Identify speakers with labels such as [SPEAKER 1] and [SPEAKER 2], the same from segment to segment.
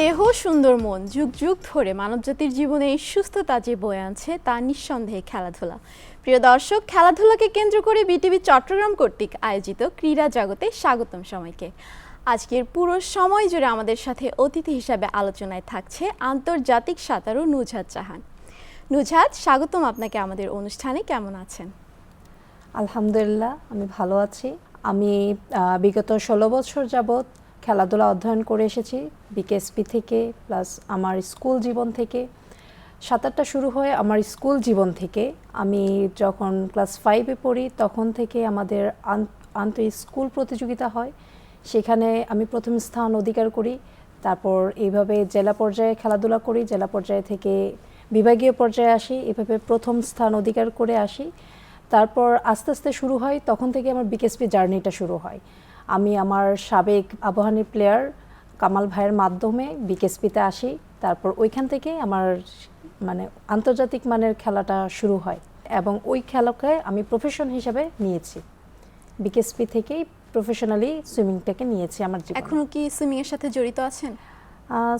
[SPEAKER 1] দেহ সুন্দর মন, যুগ যুগ ধরে মানবজাতির জীবনে এই সুস্থতা যে বয়ে আনছে তা নিঃসন্দেহে খেলাধুলা। প্রিয় দর্শক, খেলাধুলাকে কেন্দ্র করে বিটিভি চট্টগ্রাম কর্তৃক আয়োজিত ক্রীড়া জগতে স্বাগতম সময়কে আজকের পুরো সময় জুড়ে আমাদের সাথে অতিথি হিসাবে আলোচনায় থাকছে আন্তর্জাতিক সাঁতারু নুজহাত জাহান। নুজহাত, স্বাগতম আপনাকে আমাদের অনুষ্ঠানে, কেমন আছেন?
[SPEAKER 2] আলহামদুলিল্লাহ, আমি ভালো আছি। আমি বিগত ষোলো বছর যাবৎ খেলাধুলা অধ্যয়ন করে এসেছি, বিকেএসপি থেকে প্লাস আমার স্কুল জীবন থেকে। সাঁতারটা শুরু হয় আমার স্কুল জীবন থেকে আমি যখন ক্লাস ফাইভে পড়ি, তখন থেকে আমাদের আন- আন্তঃ স্কুল প্রতিযোগিতা হয়। সেখানে আমি প্রথম স্থান অধিকার করি, তারপর এইভাবে জেলা পর্যায়ে খেলাধুলা করি, জেলা পর্যায়ে থেকে বিভাগীয় পর্যায়ে আসি, এভাবে প্রথম স্থান অধিকার করে আসি। তারপর আস্তে আস্তে শুরু হয়, তখন থেকে আমার বিকেএসপি জার্নিটা শুরু হয়। আমি আমার সাবেক আবহানী প্লেয়ার কামাল ভাইয়ের মাধ্যমে বিকেএসপিতে আসি। তারপর ওইখান থেকে আমার মানে আন্তর্জাতিক মানের খেলাটা শুরু হয় এবং ওই খেলাকে আমি প্রফেশন হিসেবে নিয়েছি। বিকেএসপি থেকেই প্রফেশনালি সুইমিংটাকে নিয়েছি আমার জীবনে।
[SPEAKER 1] এখনও কি সুইমিং এর সাথে জড়িত আছেন?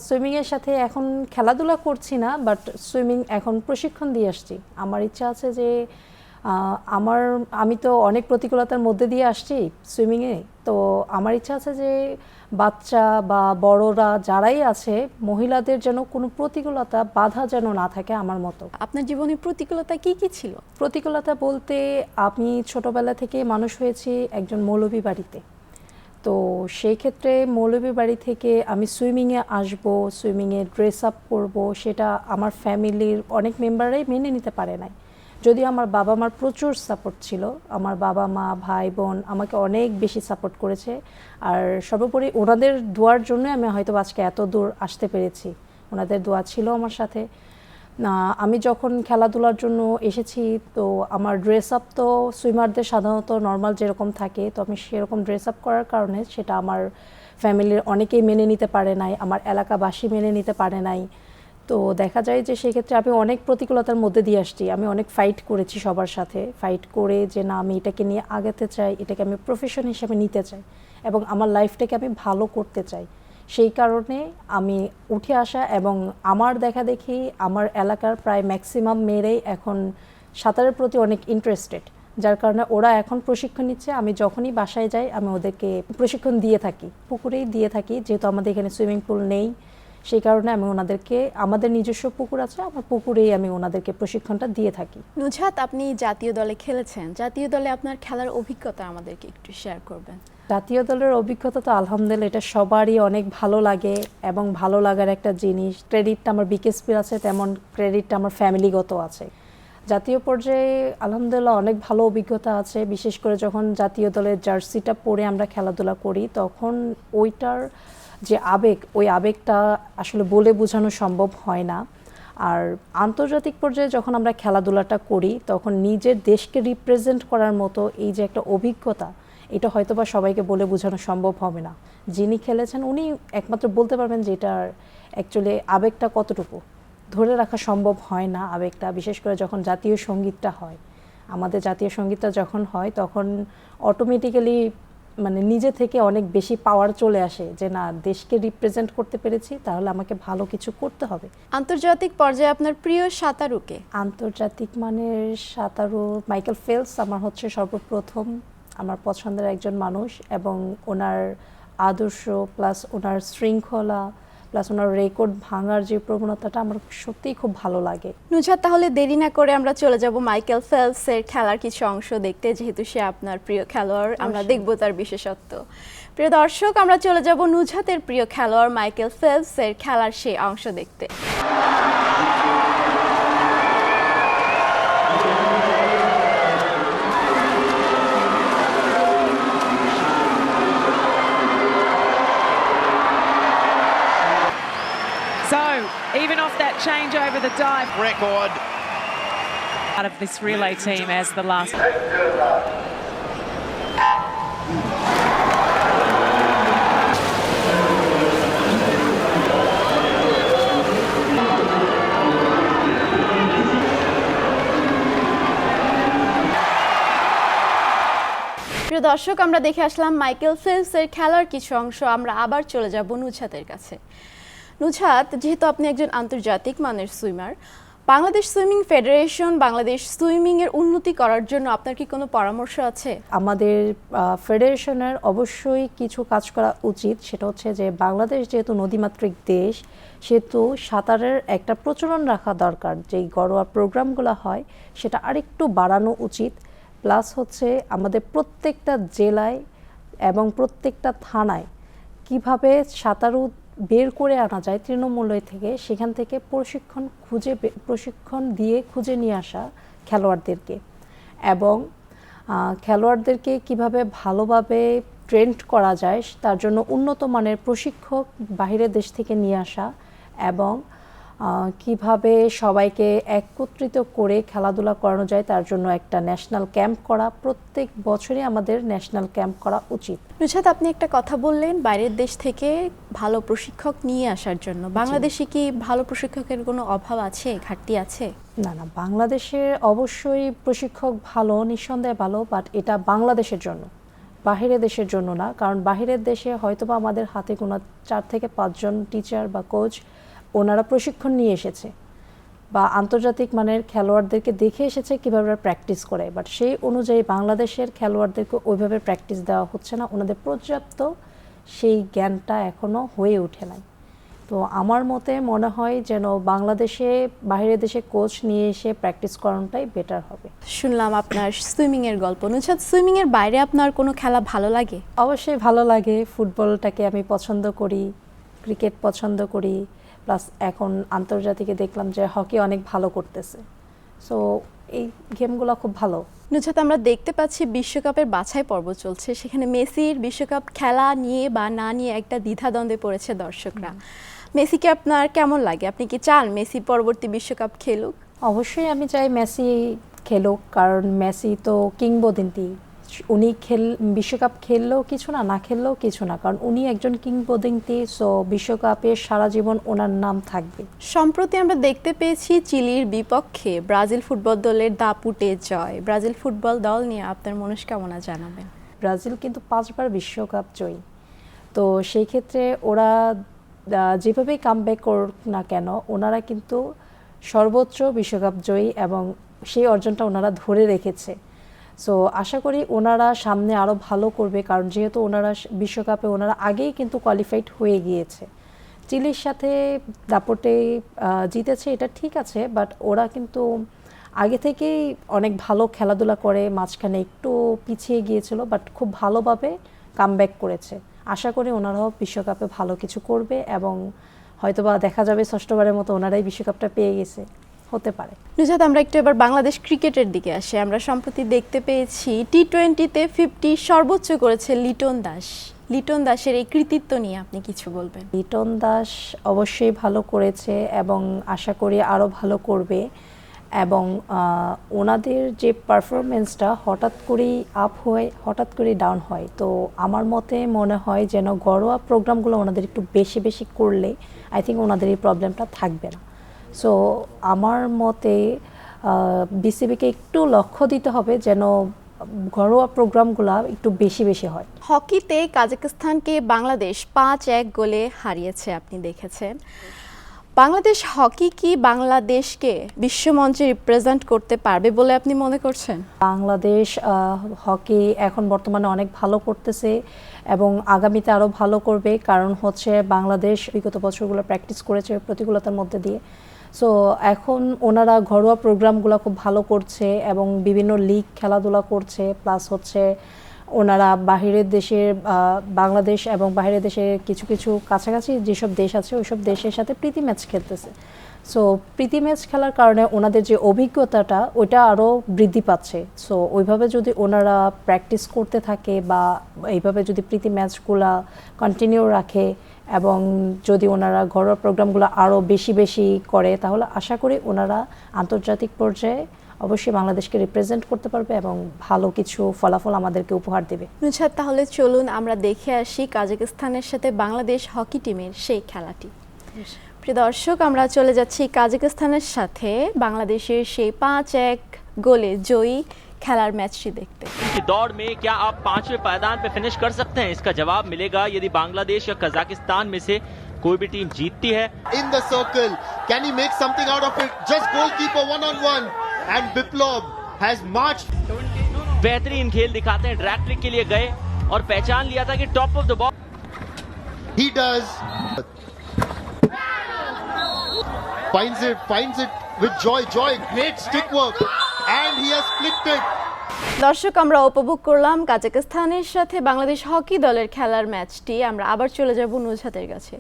[SPEAKER 2] সুইমিংয়ের সাথে এখন খেলাধুলা করছি না বাট সুইমিং এখন প্রশিক্ষণ দিয়ে আসছি। আমার ইচ্ছা আছে যে আমার আমি তো অনেক প্রতিকূলতার মধ্যে দিয়ে আসছি সুইমিংয়ে তো আমার ইচ্ছা আছে যে বাচ্চা বা বড়রা যারাই আছে মহিলাদের যেন কোনো প্রতিকূলতা বাধা যেন না থাকে আমার মতো।
[SPEAKER 1] আপনার জীবনে প্রতিকূলতা কি কি ছিল?
[SPEAKER 2] প্রতিকূলতা বলতে আমি ছোটবেলা থেকে মানুষ হয়েছি একজন মৌলভী বাড়িতে। তো সেই ক্ষেত্রে মৌলভী বাড়ি থেকে আমি সুইমিংয়ে আসব সুইমিংয়ে ড্রেস আপ করব সেটা আমার ফ্যামিলির অনেক মেম্বাররাই মেনে নিতে পারে নাই। যদিও আমার বাবা মার প্রচুর সাপোর্ট ছিল, আমার বাবা মা ভাই বোন আমাকে অনেক বেশি সাপোর্ট করেছে, আর সর্বোপরি ওনাদের দোয়ার জন্য আমি হয়তো আজকে এত দূর আসতে পেরেছি। ওনাদের দোয়া ছিল আমার সাথে। আমি যখন খেলাধুলার জন্য এসেছি, তো আমার ড্রেস আপ তো সুইমারদের সাধারণত নর্মাল যেরকম থাকে, তো আমি সেরকম ড্রেস আপ করার কারণে সেটা আমার ফ্যামিলির অনেকেই মেনে নিতে পারে নাই, আমার এলাকাবাসী মেনে নিতে পারে নাই। তো দেখা যায় যে সেক্ষেত্রে আমি অনেক প্রতিকূলতার মধ্যে দিয়ে আসছি। আমি অনেক ফাইট করেছি সবার সাথে। ফাইট করে যে না, আমি এটাকে নিয়ে আগাতে চাই, এটাকে আমি প্রফেশন হিসেবে নিতে চাই এবং আমার লাইফটাকে আমি ভালো করতে চাই। সেই কারণে আমি উঠে আসা এবং আমার দেখা দেখি আমার এলাকার প্রায় ম্যাক্সিমাম মেয়েরাই এখন সাঁতারের প্রতি অনেক ইন্টারেস্টেড যার কারণে ওরা এখন প্রশিক্ষণ নিচ্ছে। আমি যখনই বাসায় যাই, আমি ওদেরকে প্রশিক্ষণ দিয়ে থাকি। পুকুরেই দিয়ে থাকি। যেহেতু আমাদের এখানে সুইমিং পুল নেই সেই কারণে আমি ওনাদেরকে আমাদের নিজস্ব পুকুর আছে আমার পুকুরেই আমি ওনাদেরকে প্রশিক্ষণটা দিয়ে থাকি।
[SPEAKER 1] নুজহাত আপনি জাতীয় দলে খেলেছেন। জাতীয় দলে আপনার খেলার অভিজ্ঞতা আমাদেরকে একটু শেয়ার করবেন।
[SPEAKER 2] জাতীয় দলের অভিজ্ঞতা তো আলহামদুলিল্লাহ এটা সবারই অনেক ভালো লাগে এবং ভালো লাগার একটা জিনিস। ক্রেডিটটা আমার বিকেএসপির আছে তেমন ক্রেডিটটা আমার ফ্যামিলিগত আছে। জাতীয় পর্যায়ে আলহামদুলিল্লাহ অনেক ভালো অভিজ্ঞতা আছে বিশেষ করে যখন জাতীয় দলের জার্সিটা পরে আমরা খেলাধুলা করি তখন ওইটার যে আবেগ, ওই আবেগটা আসলে বলে বোঝানো সম্ভব হয় না। আর আন্তর্জাতিক পর্যায়ে যখন আমরা খেলাধুলাটা করি, তখন নিজের দেশকে রিপ্রেজেন্ট করার মতো এই যে একটা অভিজ্ঞতা, এটা হয়তো বা সবাইকে বলে বোঝানো সম্ভব হবে না। যিনি খেলেছেন, উনি একমাত্র বলতে পারবেন যে এটার অ্যাকচুয়ালি আবেগটা কতটুকু। ধরে রাখা সম্ভব হয় না আবেগটা, বিশেষ করে যখন জাতীয় সঙ্গীতটা হয়। আমাদের জাতীয় সঙ্গীতটা যখন হয়, তখন অটোমেটিক্যালি মানে নিজে থেকে অনেক বেশি পাওয়ার চলে আসে যে না দেশকে রিপ্রেজেন্ট করতে পেরেছি তাহলে আমাকে ভালো কিছু করতে হবে।
[SPEAKER 1] আন্তর্জাতিক পর্যায়ে আপনার প্রিয় সাঁতারুকে
[SPEAKER 2] আন্তর্জাতিক মানের সাঁতারু মাইকেল ফেলস আমার হচ্ছে সর্বপ্রথম আমার পছন্দের একজন মানুষ এবং ওনার আদর্শ প্লাস ওনার শৃঙ্খলা প্লাস ওনার রেকর্ড ভাঙার যে প্রবণতাটা আমার সত্যিই খুব ভালো লাগে।
[SPEAKER 1] নুজহাত তাহলে দেরি না করে আমরা চলে যাব মাইকেল ফেলসের খেলার কিছু অংশ দেখতে যেহেতু সে আপনার প্রিয় খেলোয়াড় আমরা। দেখব তার বিশেষত্ব। প্রিয় দর্শক আমরা চলে যাব নুজহাতের প্রিয় খেলোয়াড় মাইকেল ফেলসের খেলার সেই অংশ দেখতে।
[SPEAKER 3] Change over the dive,
[SPEAKER 4] record.
[SPEAKER 3] out of this relay team as the last.
[SPEAKER 1] প্রিয় দর্শক আমরা দেখে আসলাম মাইকেল ফেলসের খেলার কিছু অংশ আমরা আবার চলে যাব নুজহাতের কাছে নুছাত, যেহেতু আপনি একজন আন্তর্জাতিক মানের swimmer, Bangladesh swimming federation, Bangladesh swimming এর উন্নতি করার জন্য আপনার কি কোনো পরামর্শ আছে?
[SPEAKER 2] আমাদের ফেডারেশনের অবশ্যই কিছু কাজ করা উচিত। সেটা হচ্ছে যে, বাংলাদেশ যেহেতু নদীমাতৃক দেশ, সেহেতু সাঁতারের একটা প্রচলন রাখা দরকার। যেই ঘরোয়া প্রোগ্রামগুলো হয়, সেটা আরেকটু বাড়ানো উচিত। প্লাস হচ্ছে আমাদের প্রত্যেকটা জেলায় এবং প্রত্যেকটা থানায় কীভাবে সাঁতারু বের করে আনা যায় তৃণমূলের থেকে, সেখান থেকে প্রশিক্ষণ খুঁজে প্রশিক্ষণ দিয়ে খুঁজে নিয়ে আসা খেলোয়াড়দেরকে। এবং খেলোয়াড়দেরকে কীভাবে ভালোভাবে ট্রেন্ড করা যায়, তার জন্য উন্নত মানের প্রশিক্ষক বাইরের দেশ থেকে নিয়ে আসা এবং কীভাবে সবাইকে একত্রিত করে খেলাধুলা করানো যায় তার জন্য একটা ন্যাশনাল ক্যাম্প করা। প্রত্যেক বছরই আমাদের ন্যাশনাল ক্যাম্প করা উচিত।
[SPEAKER 1] নুছাত আপনি একটা কথা বললেন বাইরের দেশ থেকে ভালো প্রশিক্ষক নিয়ে আসার জন্য। বাংলাদেশে কি ভালো প্রশিক্ষকের কোনো অভাব আছে ঘাটতি আছে?
[SPEAKER 2] না না বাংলাদেশের অবশ্যই প্রশিক্ষক ভালো নিঃসন্দেহে ভালো বাট এটা বাংলাদেশের জন্য বাহিরের দেশের জন্য না। কারণ বাহিরের দেশে হয়তোবা আমাদের হাতে কোনো চার থেকে পাঁচজন টিচার বা কোচ ওনারা প্রশিক্ষণ নিয়ে এসেছে বা আন্তর্জাতিক মানের খেলোয়াড়দেরকে দেখে এসেছে কীভাবে প্র্যাকটিস করে। বাট সেই অনুযায়ী বাংলাদেশের খেলোয়াড়দেরকে ওইভাবে প্র্যাকটিস দেওয়া হচ্ছে না। ওনাদের পর্যাপ্ত সেই জ্ঞানটা এখনও হয়ে ওঠে নাই। তো আমার মতে মনে হয় যেন বাংলাদেশে বাইরের দেশে কোচ নিয়ে এসে প্র্যাকটিস করানোটাই বেটার হবে।
[SPEAKER 1] শুনলাম আপনার সুইমিংয়ের গল্প। নুছাত সুইমিং এর বাইরে আপনার কোনো খেলা ভালো লাগে?
[SPEAKER 2] অবশ্যই ভালো লাগে। ফুটবলটাকে আমি পছন্দ করি ক্রিকেট পছন্দ করি। প্লাস এখন আন্তর্জাতিকে দেখলাম যে হকি অনেক ভালো করতেছে। সো এই গেমগুলো খুব ভালো।
[SPEAKER 1] নুছাত আমরা দেখতে পাচ্ছি বিশ্বকাপের বাছাই পর্ব চলছে। সেখানে মেসির বিশ্বকাপ খেলা নিয়ে বা না নিয়ে একটা দ্বিধাদ্বন্দ্বে পড়েছে দর্শকরা। মেসিকে আপনার কেমন লাগে? আপনি কি চান মেসি পরবর্তী বিশ্বকাপ খেলুক?
[SPEAKER 2] অবশ্যই আমি চাই মেসি খেলুক কারণ মেসি তো কিংবদন্তি। উনি খেল বিশ্বকাপ খেললেও কিছু না না খেললেও কিছু না। কারণ উনি একজন কিংবদন্তি সো বিশ্বকাপে সারা জীবন ওনার নাম থাকবে।
[SPEAKER 1] সম্প্রতি আমরা দেখতে পেয়েছি চিলির বিপক্ষে ব্রাজিল ফুটবল দলের দাপুটে জয়। ব্রাজিল ফুটবল দল নিয়ে আপনার মনস্কামনা জানাবেন।
[SPEAKER 2] ব্রাজিল কিন্তু পাঁচবার বিশ্বকাপ জয়ী। তো সেই ক্ষেত্রে ওরা যেভাবেই কামব্যাক করুক না কেন ওনারা কিন্তু সর্বোচ্চ বিশ্বকাপ জয়ী এবং সেই অর্জনটা ওনারা ধরে রেখেছে। সো আশা করি ওনারা সামনে আরও ভালো করবে, কারণ যেহেতু ওনারা বিশ্বকাপে ওনারা আগেই কিন্তু কোয়ালিফাইড হয়ে গিয়েছে। চিলির সাথে দাপটে জিতেছে এটা ঠিক আছে বাট ওরা কিন্তু আগে থেকেই অনেক ভালো খেলাধুলা করে, মাঝখানে একটু পিছিয়ে গিয়েছিল বাট খুব ভালোভাবে কামব্যাক করেছে। আশা করি ওনারাও বিশ্বকাপে ভালো কিছু করবে এবং হয়তোবা দেখা যাবে ষষ্ঠবারের মতো ওনারাই বিশ্বকাপটা পেয়ে গেছে। হতে পারে।
[SPEAKER 1] নুজাত আমরা একটু এবার বাংলাদেশ ক্রিকেটের দিকে আসি। আমরা সম্প্রতি দেখতে পেয়েছি টি টোয়েন্টিতে ফিফটি সর্বোচ্চ করেছে লিটন দাস। লিটন দাসের এই কৃতিত্ব নিয়ে আপনি কিছু বলবেন?
[SPEAKER 2] লিটন দাস অবশ্যই ভালো করেছে এবং আশা করি আরও ভালো করবে এবং ওনাদের যে পারফরমেন্সটা হঠাৎ করেই আপ হয়, হঠাৎ করে ডাউন হয়। তো আমার মতে মনে হয় যেন ঘরোয়া প্রোগ্রামগুলো ওনাদের একটু বেশি বেশি করলে আই থিঙ্ক ওনাদের এই প্রবলেমটা থাকবে না। সো আমার মতে বিসিবিকে একটু লক্ষ্য দিতে হবে যেন ঘরোয়া প্রোগ্রামগুলো একটু বেশি বেশি হয়।
[SPEAKER 1] হকিতে কাজাকিস্তানকে বাংলাদেশ পাঁচ এক গোলে হারিয়েছে আপনি দেখেছেন। বাংলাদেশ হকি কি বাংলাদেশকে বিশ্বমঞ্চে রিপ্রেজেন্ট করতে পারবে বলে আপনি মনে করছেন?
[SPEAKER 2] বাংলাদেশ হকি এখন বর্তমানে অনেক ভালো করতেছে এবং আগামীতে আরও ভালো করবে কারণ হচ্ছে বাংলাদেশ বিগত বছরগুলো প্র্যাকটিস করেছে প্রতিকূলতার মধ্যে দিয়ে। সো এখন ওনারা ঘরোয়া প্রোগ্রামগুলো খুব ভালো করছে এবং বিভিন্ন লিগ খেলাধুলা করছে প্লাস হচ্ছে ওনারা বাহিরের দেশের বাংলাদেশ এবং বাহিরের দেশের কিছু কিছু কাছাকাছি যেসব দেশ আছে, ওইসব দেশের সাথে প্রীতি ম্যাচ খেলতেছে। সো প্রীতি ম্যাচ খেলার কারণে ওনাদের যে অভিজ্ঞতাটা, ওইটা আরও বৃদ্ধি পাচ্ছে। সো ওইভাবে যদি ওনারা প্র্যাকটিস করতে থাকে বা এইভাবে যদি প্রীতি ম্যাচগুলা কন্টিনিউ রাখে এবং যদি ওনারা ঘরোয়া প্রোগ্রামগুলো আরও বেশি বেশি করে তাহলে আশা করি ওনারা আন্তর্জাতিক পর্যায়ে অবশ্যই বাংলাদেশকে রিপ্রেজেন্ট করতে পারবে এবং ভালো কিছু ফলাফল আমাদেরকে উপহার দেবে।
[SPEAKER 1] নুছাদ তাহলে চলুন আমরা দেখে আসি কাজাকিস্তানের সাথে বাংলাদেশ হকি টিমের সেই খেলাটি। প্রিয় দর্শক আমরা চলে যাচ্ছি কাজাকিস্তানের সাথে। বাংলাদেশের সেই পাঁচ এক গোলে জয়ী খেলার ম্যাচটি দেখতে
[SPEAKER 4] की दौड़ में क्या आप पांचवें पायदान पे फिनिश कर सकते हैं इसका जवाब मिलेगा यदि बांग्लादेश या कजाकिस्तान में से कोई भी टीम जीतती है
[SPEAKER 5] in the circle. Can he make something out of it? Just goalkeeper one on one. And Biplov has marched.
[SPEAKER 4] बेहतरीन खेल दिखाते हैं ड्रैग ट्रिक के लिए गए और पहचान लिया था कि top of the ball
[SPEAKER 5] He does. Finds it, finds it with joy. Joy, great stick work. And he has flicked it.
[SPEAKER 1] দর্শক আমরা উপভোগ করলাম কাজাকিস্তানের সাথে বাংলাদেশ হকি দলের খেলার ম্যাচটি। আমরা আবার চলে যাব নুজহাতের কাছে।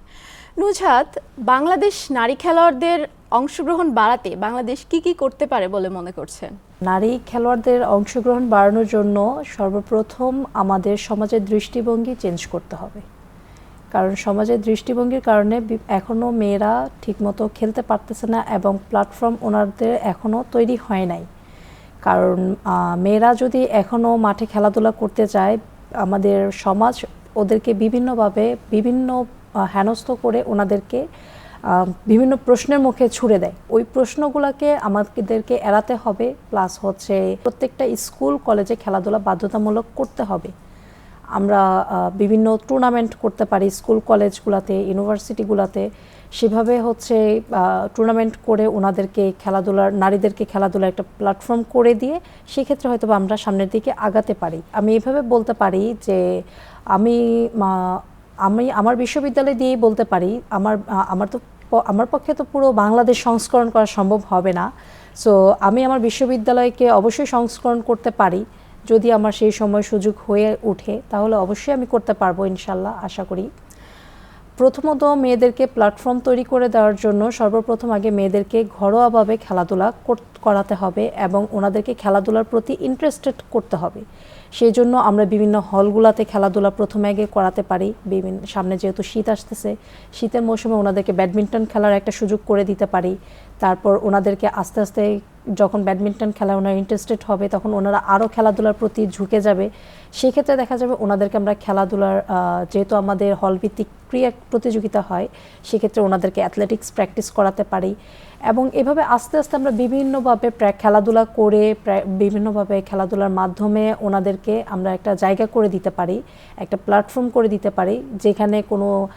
[SPEAKER 1] নুজহাত বাংলাদেশ নারী খেলোয়াড়দের অংশগ্রহণ বাড়াতে বাংলাদেশ কি কি করতে পারে বলে মনে করছেন?
[SPEAKER 2] নারী খেলোয়াড়দের অংশগ্রহণ বাড়ানোর জন্য সর্বপ্রথম আমাদের সমাজের দৃষ্টিভঙ্গি চেঞ্জ করতে হবে। কারণ সমাজের দৃষ্টিভঙ্গির কারণে এখনও মেয়েরা ঠিকমতো খেলতে পারতেছে না এবং প্ল্যাটফর্ম ওনাদের এখনও তৈরি হয় নাই। কারণ মেয়েরা যদি এখনও মাঠে খেলাধুলা করতে চায়, আমাদের সমাজ ওদেরকে বিভিন্নভাবে বিভিন্ন হেনস্থ করে ওনাদেরকে বিভিন্ন প্রশ্নের মুখে ছুড়ে দেয়। ওই প্রশ্নগুলোকে আমাদেরকে এড়াতে হবে, প্লাস হচ্ছে প্রত্যেকটা স্কুল, কলেজে খেলাধুলা বাধ্যতামূলক করতে হবে। আমরা বিভিন্ন টুর্নামেন্ট করতে পারি স্কুল, কলেজগুলোতে, ইউনিভার্সিটিগুলোতে। সেভাবে হচ্ছে টুর্নামেন্ট করে ওনাদেরকে খেলাধুলার, নারীদেরকে খেলাধুলার একটা প্ল্যাটফর্ম করে দিয়ে সেক্ষেত্রে হয়তো আমরা সামনের দিকে আগাতে পারি। আমি এভাবে বলতে পারি যে, আমি আমি আমার বিশ্ববিদ্যালয় দিয়েই বলতে পারি, আমার আমার তো আমার পক্ষে তো পুরো বাংলাদেশ সংস্করণ করা সম্ভব হবে না। সো আমি আমার বিশ্ববিদ্যালয়কে অবশ্যই সংস্করণ করতে পারি। যদি আমার সেই সময় সুযোগ হয়ে ওঠে, তাহলে অবশ্যই আমি করতে পারব ইনশাল্লাহ, আশা করি। প্রথমত মেয়েদেরকে প্ল্যাটফর্ম তৈরি করে দেওয়ার জন্য সর্বপ্রথম আগে মেয়েদেরকে ঘরোয়াভাবে খেলাধুলা কর- করাতে হবে এবং ওনাদেরকে খেলাধুলার প্রতি ইন্টারেস্টেড করতে হবে। সেই জন্য আমরা বিভিন্ন হলগুলাতে খেলাধুলা প্রথমে আগে করাতে পারি। বিভিন্ন, সামনে যেহেতু শীত আসতেছে, শীতের মৌসুমে ওনাদেরকে ব্যাডমিন্টন খেলার একটা সুযোগ করে দিতে পারি। তারপর ওনাদেরকে আস্তে আস্তে যখন ব্যাডমিন্টন খেলা ওনারা ইন্টারেস্টেড হবে, তখন ওনারা আরও খেলাধুলার প্রতি ঝুঁকে যাবে। সেক্ষেত্রে দেখা যাবে ওনাদেরকে আমরা খেলাধুলার যেহেতু আমাদের হলভিত্তিক ক্রিয়া প্রতিযোগিতা হয়, সেক্ষেত্রে ওনাদেরকে অ্যাথলেটিক্স প্র্যাকটিস করাতে পারি। এবং এভাবে আস্তে আস্তে আমরা বিভিন্নভাবে প্র্যা- খেলাধুলা করে, প্র্যা- বিভিন্নভাবে খেলাধুলার মাধ্যমে ওনাদেরকে আমরা একটা জায়গা করে দিতে পারি, একটা প্ল্যাটফর্ম করে দিতে পারি, যেখানে কোনো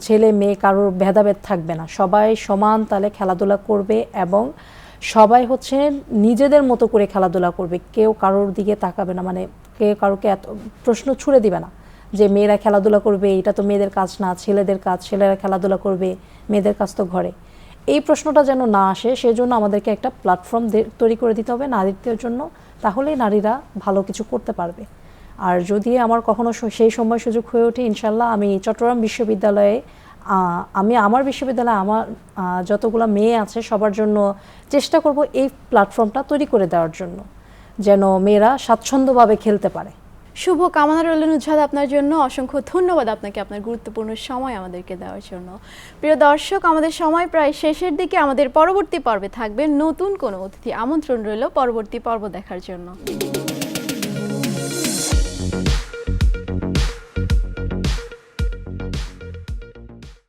[SPEAKER 2] ছেলে মেয়ে কারোর ভেদাভেদ থাকবে না। সবাই সমান তালে খেলাধুলা করবে এবং সবাই হচ্ছে নিজেদের মতো করে খেলাধুলা করবে। কেউ কারোর দিকে তাকাবে না মানে কেউ কারোকে এত প্রশ্ন ছুড়ে দিবে না যে মেয়েরা খেলাধুলা করবে এটা তো মেয়েদের কাজ না, ছেলেদের কাজ, ছেলেরা খেলাধুলা করবে, মেয়েদের কাজ তো ঘরে। এই প্রশ্নটা যেন না আসে, সেজন্য আমাদেরকে একটা প্ল্যাটফর্ম তৈরি করে দিতে হবে নারীদের জন্য, তাহলেই নারীরা ভালো কিছু করতে পারবে। আর যদি আমার কখনো সেই সময় সুযোগ হয়ে ওঠে, ইনশাল্লাহ আমি চট্টগ্রাম বিশ্ববিদ্যালয়ে আমি আমার বিশ্ববিদ্যালয়ে আমার যতগুলো মেয়ে আছে, সবার জন্য চেষ্টা করব এই প্ল্যাটফর্মটা তৈরি করে দেওয়ার জন্য। যেন মেয়েরা স্বাচ্ছন্দ্যভাবে খেলতে পারে।
[SPEAKER 1] শুভ কামনা রইল নুজাদ আপনার জন্য। অসংখ্য ধন্যবাদ আপনাকে আপনার গুরুত্বপূর্ণ সময় আমাদেরকে দেওয়ার জন্য। প্রিয় দর্শক, আমাদের সময় প্রায় শেষের দিকে আমাদের পরবর্তী পর্বে থাকবে নতুন কোনো অতিথি আমন্ত্রণ রইল পরবর্তী পর্ব দেখার জন্য।